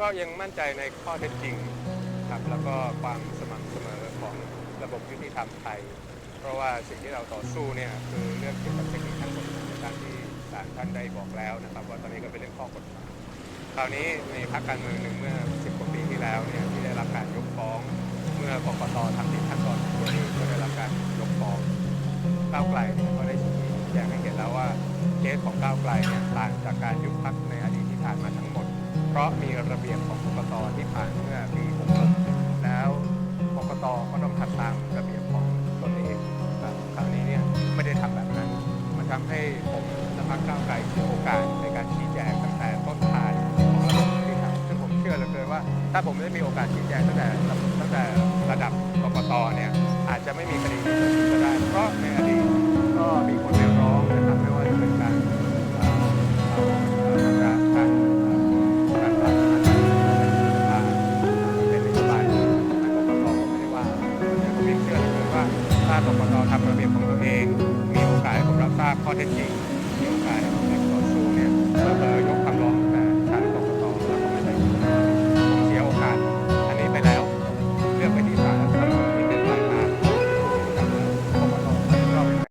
ก็ยังมั่นใจในข้อเท็จจริงครับแล้วก็ความสม่ำเสมอของระบบยุติธรรมไทย เพราะว่าสิ่งที่เราต่อสู้เนี่ยคือเรื่องเกี่ยวกับเทคนิคทางกฎหมายตามที่ศาลท่านได้บอกแล้วนะครับ ว่าตอนนี้ก็เป็นเรื่องข้อกฎหมายคราวนี้มีพรรคการเมืองหนึ่งเมื่อ 10 กว่าปีที่แล้วเนี่ยที่ได้รับการยกฟ้องเมื่อกกตทำผิดขั้นตอนตัวนี้ก็ได้รับการยกฟ้องก้าวไกลเนี่ยก็ได้ชี้แจงให้เห็นแล้วว่าเคสของก้าวไกลเนี่ยต่างจาก ราะมีระเบียบของกกตที่ผ่านเมื่อปี66แล้วกกตก็ต้องทำตามระเบียบของตนเองครับคราวนี้เนี่ยไม่ได้ทำแบบนั้น มันทำให้ผมและพรรคก้าวไกลเสียโอกาสในการชี้แจงตั้งแต่ต้นทางของระบบยุติธรรมซึ่งผมเชื่อเหลือเกินว่า ถ้าผมได้มีโอกาสชี้แจงตั้งแต่ตั้งแต่ระดับกกตเนี่ยอาจจะไม่มีคดีนี้เกิดขึ้นาถ้ากตทำระเบียบของตัวเอง มีโอกาสให้ผมรับทราบข้อเท็จจริง มีโอกาสให้ผมได้ต่อสู้เนี่ยเพื่อๆ